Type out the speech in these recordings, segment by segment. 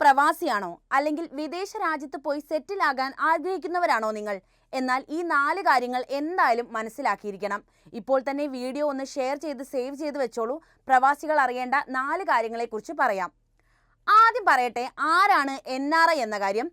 പ്രവാസിയാണോ? അല്ലെങ്കിൽ വിദേശ രാജ്യത്ത് പോയി സെറ്റിൽ ആകാൻ ആഗ്രഹിക്കുന്നവരാണോ നിങ്ങൾ? എന്നാൽ ഈ നാല് കാര്യങ്ങൾ എന്തായാലും മനസ്സിലാക്കിയിരിക്കണം. ഇപ്പോൾ തന്നെ വീഡിയോ ഒന്ന് ഷെയർ ചെയ്ത് സേവ് ചെയ്ത് വെച്ചോളൂ. പ്രവാസികൾ അറിയേണ്ട നാല് കാര്യങ്ങളെക്കുറിച്ച് പറയാം. ആദ്യം പറയട്ടെ ആരാണ് എൻ ആർ ഐ എന്ന കാര്യം?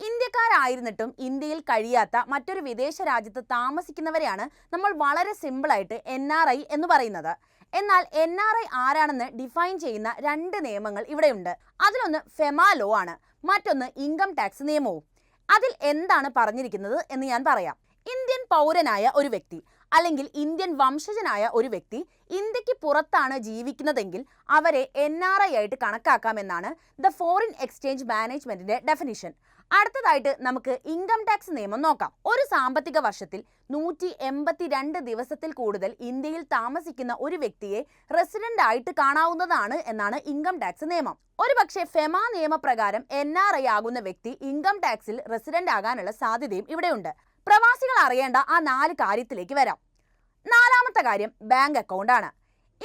ഇന്ത്യക്കാരായിരുന്നിട്ടും ഇന്ത്യയിൽ കഴിയാത്ത മറ്റൊരു വിദേശ രാജ്യത്ത് താമസിക്കുന്നവരെയാണ് നമ്മൾ വളരെ സിമ്പിളായിട്ട് എൻ ആർ ഐ എന്ന് പറയുന്നത്. എന്നാൽ എൻ ആർ ഐ ആരാണെന്ന് ഡിഫൈൻ ചെയ്യുന്ന രണ്ട് നിയമങ്ങൾ ഇവിടെയുണ്ട്. അതിലൊന്ന് ഫെമാ ലോ ആണ്. മറ്റൊന്ന് ഇൻകം ടാക്സ് നിയമവും. അതിൽ എന്താണ് പറഞ്ഞിരിക്കുന്നത് എന്ന് ഞാൻ പറയാം. ഇന്ത്യൻ പൗരനായ ഒരു വ്യക്തി അല്ലെങ്കിൽ ഇന്ത്യൻ വംശജനായ ഒരു വ്യക്തി ഇന്ത്യയ്ക്ക് പുറത്താണ് ജീവിക്കുന്നതെങ്കിൽ അവരെ എൻ ആർ ഐ ആയിട്ട് കണക്കാക്കാമെന്നാണ് ദ ഫോറിൻ എക്സ്ചേഞ്ച് മാനേജ്മെന്റിന്റെ ഡെഫിനിഷൻ അടുത്തതായിട്ട് നമുക്ക് ഇൻകം ടാക്സ് നിയമം നോക്കാം. ഒരു സാമ്പത്തിക വർഷത്തിൽ നൂറ്റി എൺപത്തിരണ്ട് ദിവസത്തിൽ കൂടുതൽ ഇന്ത്യയിൽ താമസിക്കുന്ന ഒരു വ്യക്തിയെ റെസിഡന്റ് ആയിട്ട് കാണാവുന്നതാണ് എന്നാണ് ഇൻകം ടാക്സ് നിയമം. ഒരുപക്ഷെ ഫെമ നിയമപ്രകാരം എൻ ആർ ഐ ആകുന്ന വ്യക്തി ഇൻകം ടാക്സിൽ റെസിഡന്റ് ആകാനുള്ള സാധ്യതയും ഇവിടെയുണ്ട്. പ്രവാസികൾ അറിയേണ്ട ആ നാല് കാര്യത്തിലേക്ക് വരാം. നാലാമത്തെ കാര്യം ബാങ്ക് അക്കൗണ്ട് ആണ്.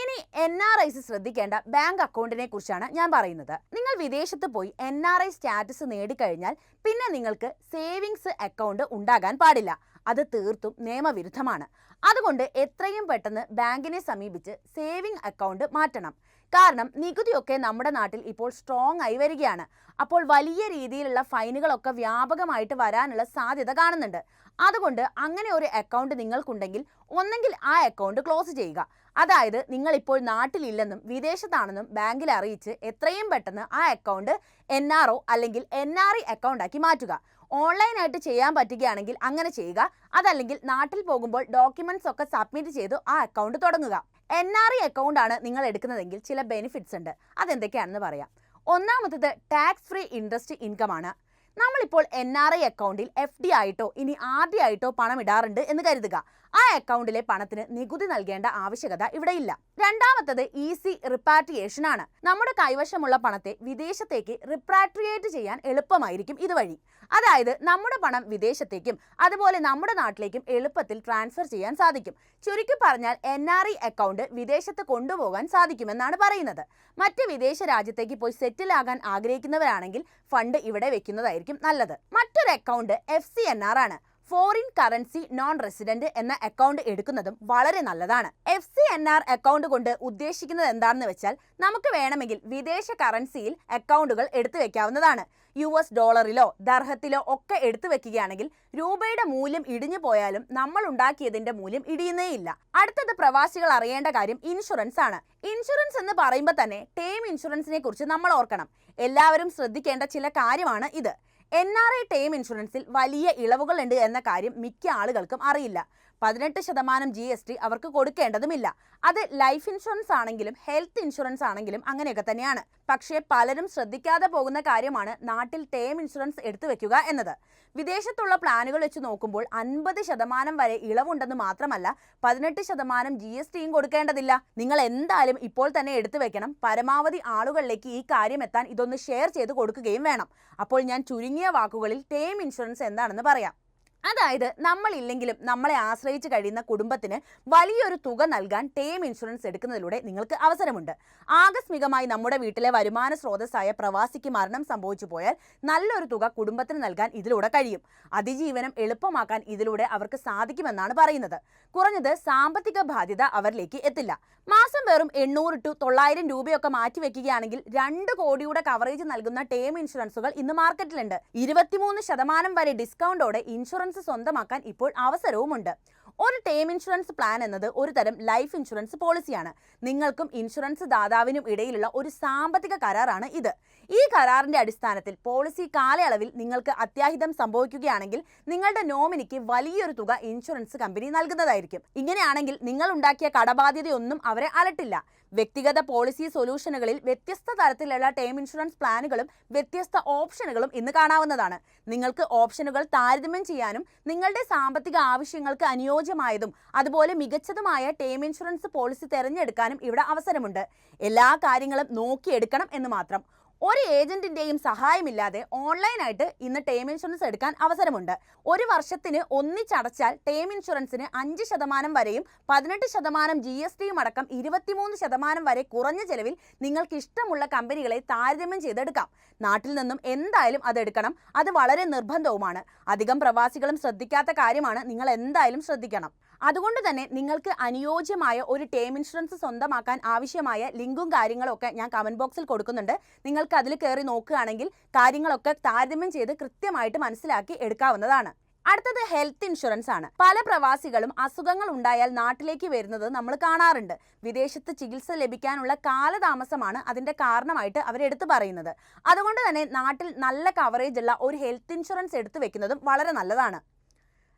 ഇനി എൻ ആർ ഐസ് ശ്രദ്ധിക്കേണ്ട ബാങ്ക് അക്കൗണ്ടിനെ കുറിച്ചാണ് ഞാൻ പറയുന്നത്. നിങ്ങൾ വിദേശത്ത് പോയി എൻ ആർ ഐ സ്റ്റാറ്റസ് നേടിക്കഴിഞ്ഞാൽ പിന്നെ നിങ്ങൾക്ക് സേവിങ്സ് അക്കൗണ്ട് ഉണ്ടാകാൻ പാടില്ല. അത് തീർത്തും നിയമവിരുദ്ധമാണ്. അതുകൊണ്ട് എത്രയും പെട്ടെന്ന് ബാങ്കിനെ സമീപിച്ച് സേവിംഗ് അക്കൗണ്ട് മാറ്റണം. കാരണം നികുതിയൊക്കെ നമ്മുടെ നാട്ടിൽ ഇപ്പോൾ സ്ട്രോങ് ആയി വരികയാണ്. അപ്പോൾ വലിയ രീതിയിലുള്ള ഫൈനുകളൊക്കെ വ്യാപകമായിട്ട് വരാനുള്ള സാധ്യത കാണുന്നുണ്ട്. അതുകൊണ്ട് അങ്ങനെ ഒരു അക്കൗണ്ട് നിങ്ങൾക്കുണ്ടെങ്കിൽ ഒന്നെങ്കിൽ ആ അക്കൗണ്ട് ക്ലോസ് ചെയ്യുക. അതായത് നിങ്ങളിപ്പോൾ നാട്ടിലില്ലെന്നും വിദേശത്താണെന്നും ബാങ്കിൽ അറിയിച്ച് എത്രയും പെട്ടെന്ന് ആ അക്കൗണ്ട് എൻ ആർ ഒ അല്ലെങ്കിൽ എൻ ആർ അക്കൗണ്ടാക്കി മാറ്റുക. ഓൺലൈനായിട്ട് ചെയ്യാൻ പറ്റുകയാണെങ്കിൽ അങ്ങനെ ചെയ്യുക. അതല്ലെങ്കിൽ നാട്ടിൽ പോകുമ്പോൾ ഡോക്യുമെന്റ്സ് ഒക്കെ സബ്മിറ്റ് ചെയ്ത് ആ അക്കൗണ്ട് തുടങ്ങുക. എൻ ആർ ഐ അക്കൗണ്ട് ആണ് നിങ്ങൾ എടുക്കുന്നതെങ്കിൽ ചില ബെനിഫിറ്റ്സ് ഉണ്ട്. അതെന്തൊക്കെയാണെന്ന് പറയാം. ഒന്നാമത്തത് ടാക്സ് ഫ്രീ ഇൻട്രസ്റ്റ് ഇൻകം ആണ്. നമ്മളിപ്പോൾ എൻ ആർ ഐ അക്കൗണ്ടിൽ എഫ് ഡി ആയിട്ടോ ഇനി ആർ ഡി ആയിട്ടോ പണം ഇടാറുണ്ട് എന്ന് കരുതുക. ആ അക്കൗണ്ടിലെ പണത്തിന് നികുതി നൽകേണ്ട ആവശ്യകത ഇവിടെയില്ല. രണ്ടാമത്തത് ഈസി റിപ്പാട്രിയേഷൻ ആണ്. നമ്മുടെ കൈവശമുള്ള പണത്തെ വിദേശത്തേക്ക് റിപ്പാട്രിയേറ്റ് ചെയ്യാൻ എളുപ്പമായിരിക്കും ഇതുവഴി. അതായത് നമ്മുടെ പണം വിദേശത്തേക്കും അതുപോലെ നമ്മുടെ നാട്ടിലേക്കും എളുപ്പത്തിൽ ട്രാൻസ്ഫർ ചെയ്യാൻ സാധിക്കും. ചുരുക്കി പറഞ്ഞാൽ എൻ ആർ അക്കൗണ്ട് വിദേശത്ത് കൊണ്ടുപോകാൻ സാധിക്കുമെന്നാണ് പറയുന്നത്. മറ്റ് വിദേശ രാജ്യത്തേക്ക് പോയി സെറ്റിൽ ആകാൻ ആഗ്രഹിക്കുന്നവരാണെങ്കിൽ ഫണ്ട് ഇവിടെ വെക്കുന്നതായിരിക്കും നല്ലത്. മറ്റൊരു account F C N R ആണ്. ഫോറിൻ കറൻസി നോൺ റെസിഡന്റ് എന്ന അക്കൗണ്ട് എടുക്കുന്നതും വളരെ നല്ലതാണ്. F C N R account കൊണ്ട് ഉദ്ദേശിക്കുന്നത് എന്താണെന്ന് വെച്ചാൽ നമുക്ക് വേണമെങ്കിൽ വിദേശ കറൻസിയിൽ അക്കൗണ്ടുകൾ എടുത്തു വെക്കാവുന്നതാണ്. യു എസ് ഡോളറിലോ ദർഹത്തിലോ ഒക്കെ എടുത്തു വെക്കുകയാണെങ്കിൽ രൂപയുടെ മൂല്യം ഇടിഞ്ഞു പോയാലും നമ്മൾ ഉണ്ടാക്കിയതിന്റെ മൂല്യം ഇടിയുന്നേയില്ല. അടുത്തത് പ്രവാസികൾ അറിയേണ്ട കാര്യം ഇൻഷുറൻസ് ആണ്. ഇൻഷുറൻസ് എന്ന് പറയുമ്പോൾ തന്നെ ടേം ഇൻഷുറൻസിനെ കുറിച്ച് നമ്മൾ ഓർക്കണം. എല്ലാവരും ശ്രദ്ധിക്കേണ്ട ചില കാര്യമാണ് ഇത്. എൻ ആർ ഐ ടേം ഇൻഷുറൻസിൽ വലിയ ഇളവുകളുണ്ട് എന്ന കാര്യം മിക്ക ആളുകൾക്കും അറിയില്ല. പതിനെട്ട് ശതമാനം ജി എസ് ടി അവർക്ക് കൊടുക്കേണ്ടതുമില്ല. അത് ലൈഫ് ഇൻഷുറൻസ് ആണെങ്കിലും ഹെൽത്ത് ഇൻഷുറൻസ് ആണെങ്കിലും അങ്ങനെയൊക്കെ തന്നെയാണ്. പക്ഷേ പലരും ശ്രദ്ധിക്കാതെ പോകുന്ന കാര്യമാണ് നാട്ടിൽ ടേം ഇൻഷുറൻസ് എടുത്തു വെക്കുക എന്നത്. വിദേശത്തുള്ള പ്ലാനുകൾ വെച്ച് നോക്കുമ്പോൾ അൻപത് ശതമാനം വരെ ഇളവുണ്ടെന്ന് മാത്രമല്ല പതിനെട്ട് ശതമാനം ജി എസ് ടിയും കൊടുക്കേണ്ടതില്ല. നിങ്ങൾ എന്തായാലും ഇപ്പോൾ തന്നെ എടുത്തു വെക്കണം. പരമാവധി ആളുകളിലേക്ക് ഈ കാര്യം എത്താൻ ഇതൊന്ന് ഷെയർ ചെയ്ത് കൊടുക്കുകയും വേണം. അപ്പോൾ ഞാൻ ചുരുങ്ങിയ വാക്കുകളിൽ ടേം ഇൻഷുറൻസ് എന്താണെന്ന് പറയാം. അതായത് നമ്മളില്ലെങ്കിലും നമ്മളെ ആശ്രയിച്ച് കഴിയുന്ന കുടുംബത്തിന് വലിയൊരു തുക നൽകാൻ ടേം ഇൻഷുറൻസ് എടുക്കുന്നതിലൂടെ നിങ്ങൾക്ക് അവസരമുണ്ട്. ആകസ്മികമായി നമ്മുടെ വീട്ടിലെ വരുമാന സ്രോതസ്സായ പ്രവാസിക്ക് മരണം സംഭവിച്ചു പോയാൽ നല്ലൊരു തുക കുടുംബത്തിന് നൽകാൻ ഇതിലൂടെ കഴിയും. അതിജീവനം എളുപ്പമാക്കാൻ ഇതിലൂടെ അവർക്ക് സാധിക്കുമെന്നാണ് പറയുന്നത്. കുറഞ്ഞത് സാമ്പത്തിക ബാധ്യത അവരിലേക്ക് എത്തില്ല. മാസം വെറും എണ്ണൂറ് ടു തൊള്ളായിരം രൂപയൊക്കെ മാറ്റിവെക്കുകയാണെങ്കിൽ രണ്ട് കോടിയുടെ കവറേജ് നൽകുന്ന ടേം ഇൻഷുറൻസുകൾ ഇന്ന് മാർക്കറ്റിലുണ്ട് ഇരുപത്തിമൂന്ന് ശതമാനം വരെ ഡിസ്കൗണ്ടോടെ ഇൻഷുറൻസ് സ്വന്തമാക്കാൻ ഇപ്പോൾ അവസരവുമുണ്ട്. ഒരു ടേം ഇൻഷുറൻസ് പ്ലാൻ എന്നത് ഒരു തരം ലൈഫ് ഇൻഷുറൻസ് പോളിസിയാണ്. നിങ്ങൾക്കും ഇൻഷുറൻസ് ദാതാവിനും ഇടയിലുള്ള ഒരു സാമ്പത്തിക കരാറാണ് ഇത്. ഈ കരാറിന്റെ അടിസ്ഥാനത്തിൽ പോളിസി കാലയളവിൽ നിങ്ങൾക്ക് അത്യാഹിതം സംഭവിക്കുകയാണെങ്കിൽ നിങ്ങളുടെ നോമിനിക്ക് വലിയൊരു തുക ഇൻഷുറൻസ് കമ്പനി നൽകുന്നതായിരിക്കും. ഇങ്ങനെയാണെങ്കിൽ നിങ്ങൾ ഉണ്ടാക്കിയ കടബാധ്യതയൊന്നും അവരെ അലട്ടില്ല. വ്യക്തിഗത പോളിസി സൊല്യൂഷനുകളിൽ വ്യത്യസ്ത തരത്തിലുള്ള ടേം ഇൻഷുറൻസ് പ്ലാനുകളും വ്യത്യസ്ത ഓപ്ഷനുകളും ഇന്ന് കാണാവുന്നതാണ്. നിങ്ങൾക്ക് ഓപ്ഷനുകൾ താരതമ്യം ചെയ്യാനും നിങ്ങളുടെ സാമ്പത്തിക ആവശ്യങ്ങൾക്ക് അനുയോജ്യമായതും അതുപോലെ മികച്ചതുമായ ടേം ഇൻഷുറൻസ് പോളിസി തിരഞ്ഞെടുക്കാനും ഇവിടെ അവസരമുണ്ട്. എല്ലാ കാര്യങ്ങളും നോക്കിയെടുക്കണം എന്ന് മാത്രം. ഒരു ഏജന്റിന്റെയും സഹായമില്ലാതെ ഓൺലൈനായിട്ട് ഇന്ന് ടേം ഇൻഷുറൻസ് എടുക്കാൻ അവസരമുണ്ട്. ഒരു വർഷത്തിന് ഒന്നിച്ചടച്ചാൽ ടേം ഇൻഷുറൻസിന് അഞ്ച് ശതമാനം വരെയും പതിനെട്ട് ശതമാനം ജി എസ് ടിയും അടക്കം ഇരുപത്തിമൂന്ന് ശതമാനം വരെ കുറഞ്ഞ ചെലവിൽ നിങ്ങൾക്ക് ഇഷ്ടമുള്ള കമ്പനികളെ താരതമ്യം ചെയ്തെടുക്കാം. നാട്ടിൽ നിന്നും എന്തായാലും അത് എടുക്കണം. അത് വളരെ നിർബന്ധവുമാണ്. അധികം പ്രവാസികളും ശ്രദ്ധിക്കാത്ത കാര്യമാണ്. നിങ്ങൾ എന്തായാലും ശ്രദ്ധിക്കണം. അതുകൊണ്ട് തന്നെ നിങ്ങൾക്ക് അനുയോജ്യമായ ഒരു ടേം ഇൻഷുറൻസ് സ്വന്തമാക്കാൻ ആവശ്യമായ ലിങ്കും കാര്യങ്ങളൊക്കെ ഞാൻ കമന്റ് ബോക്സിൽ കൊടുക്കുന്നുണ്ട്. നിങ്ങൾക്ക് അതിൽ കയറി നോക്കുകയാണെങ്കിൽ കാര്യങ്ങളൊക്കെ താരതമ്യം ചെയ്ത് കൃത്യമായിട്ട് മനസ്സിലാക്കി എടുക്കാവുന്നതാണ്. അടുത്തത് ഹെൽത്ത് ഇൻഷുറൻസ് ആണ്. പല പ്രവാസികളും അസുഖങ്ങൾ ഉണ്ടായാൽ നാട്ടിലേക്ക് വരുന്നത് നമ്മൾ കാണാറുണ്ട്. വിദേശത്ത് ചികിത്സ ലഭിക്കാനുള്ള കാലതാമസമാണ് അതിന്റെ കാരണമായിട്ട് അവരെടുത്തു പറയുന്നത്. അതുകൊണ്ട് തന്നെ നാട്ടിൽ നല്ല കവറേജ് ഉള്ള ഒരു ഹെൽത്ത് ഇൻഷുറൻസ് എടുത്തു വെക്കുന്നതും വളരെ നല്ലതാണ്.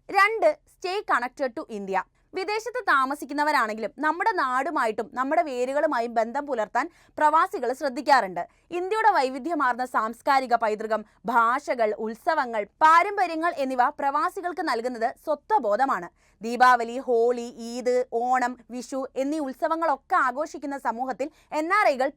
രണ്ട് സ്റ്റേ കണക്റ്റഡ് ടു ഇന്ത്യ. വിദേശത്ത് താമസിക്കുന്നവരാണെങ്കിലും നമ്മുടെ നാടുമായിട്ടും നമ്മുടെ വേരുകളുമായും ബന്ധം പുലർത്താൻ പ്രവാസികൾ ശ്രദ്ധിക്കാറുണ്ട്. ഇന്ത്യയുടെ വൈവിധ്യമാർന്ന സാംസ്കാരിക പൈതൃകം ഭാഷകൾ ഉത്സവങ്ങൾ പാരമ്പര്യങ്ങൾ എന്നിവ പ്രവാസികൾക്ക് നൽകുന്നത് സ്വത്വബോധമാണ്. ദീപാവലി ഹോളി ഈദ് ഓണം വിഷു എന്നീ ഉത്സവങ്ങളൊക്കെ ആഘോഷിക്കുന്ന സമൂഹത്തിൽ എൻ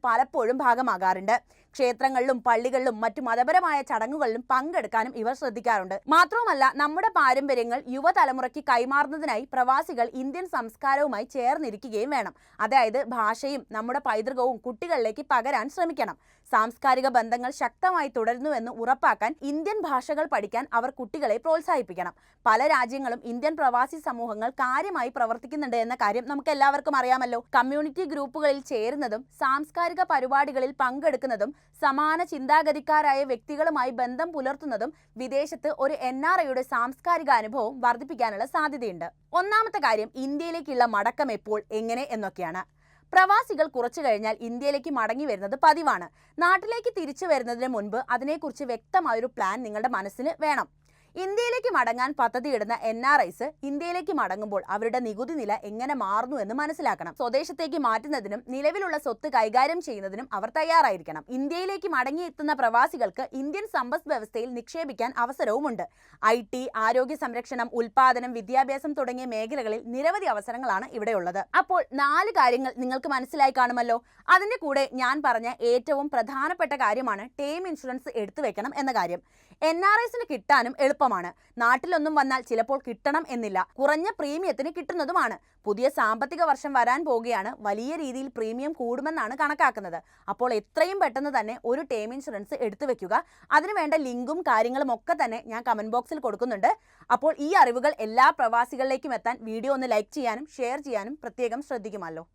പലപ്പോഴും ഭാഗമാകാറുണ്ട്. ക്ഷേത്രങ്ങളിലും പള്ളികളിലും മറ്റു മതപരമായ ചടങ്ങുകളിലും പങ്കെടുക്കാനും ഇവർ ശ്രദ്ധിക്കാറുണ്ട്. മാത്രവുമല്ല നമ്മുടെ പാരമ്പര്യങ്ങൾ യുവതലമുറയ്ക്ക് കൈമാറുന്നതിനായി പ്രവാസികൾ ഇന്ത്യൻ സംസ്കാരവുമായി ചേർന്നിരിക്കുകയും വേണം. അതായത് ഭാഷയും നമ്മുടെ പൈതൃകവും കുട്ടികളിലേക്ക് പകരാൻ ശ്രമിക്കണം. സാംസ്കാരിക ബന്ധങ്ങൾ ശക്തമായി തുടരുന്നുവെന്ന് ഉറപ്പാക്കാൻ ഇന്ത്യൻ ഭാഷകൾ പഠിക്കാൻ അവർ കുട്ടികളെ പ്രോത്സാഹിപ്പിക്കണം. പല രാജ്യങ്ങളും ഇന്ത്യൻ പ്രവാസി സമൂഹങ്ങൾ കാര്യമായി പ്രവർത്തിക്കുന്നുണ്ട് എന്ന കാര്യം നമുക്ക് എല്ലാവർക്കും അറിയാമല്ലോ. കമ്മ്യൂണിറ്റി ഗ്രൂപ്പുകളിൽ ചേരുന്നതും സാംസ്കാരിക പരിപാടികളിൽ പങ്കെടുക്കുന്നതും സമാന ചിന്താഗതിക്കാരായ വ്യക്തികളുമായി ബന്ധം പുലർത്തുന്നതും വിദേശത്ത് ഒരു എൻ ആർ ഐയുടെ സാംസ്കാരിക അനുഭവം വർദ്ധിപ്പിക്കാനുള്ള സാധ്യതയുണ്ട്. ഒന്നാമത്തെ കാര്യം ഇന്ത്യയിലേക്കുള്ള മടക്കം എപ്പോൾ എങ്ങനെ എന്നൊക്കെയാണ്. പ്രവാസികൾ കുറച്ചു കഴിഞ്ഞാൽ ഇന്ത്യയിലേക്ക് മടങ്ങി വരുന്നത് പതിവാണ്. നാട്ടിലേക്ക് തിരിച്ചു വരുന്നതിന് മുൻപ് അതിനെക്കുറിച്ച് വ്യക്തമായൊരു പ്ലാൻ നിങ്ങളുടെ മനസ്സിന് വേണം. ഇന്ത്യയിലേക്ക് മടങ്ങാൻ പദ്ധതിയിടുന്ന എൻ ആർ ഐസ് ഇന്ത്യയിലേക്ക് മടങ്ങുമ്പോൾ അവരുടെ നികുതി നില എങ്ങനെ മാറുന്നു എന്ന് മനസ്സിലാക്കണം. സ്വദേശത്തേക്ക് മാറ്റുന്നതിനും നിലവിലുള്ള സ്വത്ത് കൈകാര്യം ചെയ്യുന്നതിനും അവർ തയ്യാറായിരിക്കണം. ഇന്ത്യയിലേക്ക് മടങ്ങിയെത്തുന്ന പ്രവാസികൾക്ക് ഇന്ത്യൻ സമ്പദ് വ്യവസ്ഥയിൽ നിക്ഷേപിക്കാൻ അവസരവുമുണ്ട്. ഐ ടി ആരോഗ്യ സംരക്ഷണം ഉൽപാദനം വിദ്യാഭ്യാസം തുടങ്ങിയ മേഖലകളിൽ നിരവധി അവസരങ്ങളാണ് ഇവിടെയുള്ളത്. അപ്പോൾ നാല് കാര്യങ്ങൾ നിങ്ങൾക്ക് മനസ്സിലായി കാണുമല്ലോ? അതിന്റെ കൂടെ ഞാൻ പറഞ്ഞ ഏറ്റവും പ്രധാനപ്പെട്ട കാര്യമാണ് ടേം ഇൻഷുറൻസ് എടുത്തു വെക്കണം എന്ന കാര്യം. എൻ ആർ ഐസിന് കിട്ടാനും എളുപ്പമാണ് നാട്ടിലൊന്നും വന്നാൽ ചിലപ്പോൾ കിട്ടണം എന്നില്ല. കുറഞ്ഞ പ്രീമിയത്തിന് കിട്ടുന്നതുമാണ്. പുതിയ സാമ്പത്തിക വർഷം വരാൻ പോകുകയാണ് വലിയ രീതിയിൽ പ്രീമിയം കൂടുമെന്നാണ് കണക്കാക്കുന്നത്. അപ്പോൾ എത്രയും പെട്ടെന്ന് തന്നെ ഒരു ടേം ഇൻഷുറൻസ് എടുത്തു വെക്കുക. അതിനുവേണ്ട ലിങ്കും കാര്യങ്ങളും ഒക്കെ തന്നെ ഞാൻ കമന്റ് ബോക്സിൽ കൊടുക്കുന്നുണ്ട്. അപ്പോൾ ഈ അറിവുകൾ എല്ലാ പ്രവാസികളിലേക്കും എത്താൻ വീഡിയോ ഒന്ന് ലൈക്ക് ചെയ്യാനും ഷെയർ ചെയ്യാനും പ്രത്യേകം ശ്രദ്ധിക്കുമല്ലോ.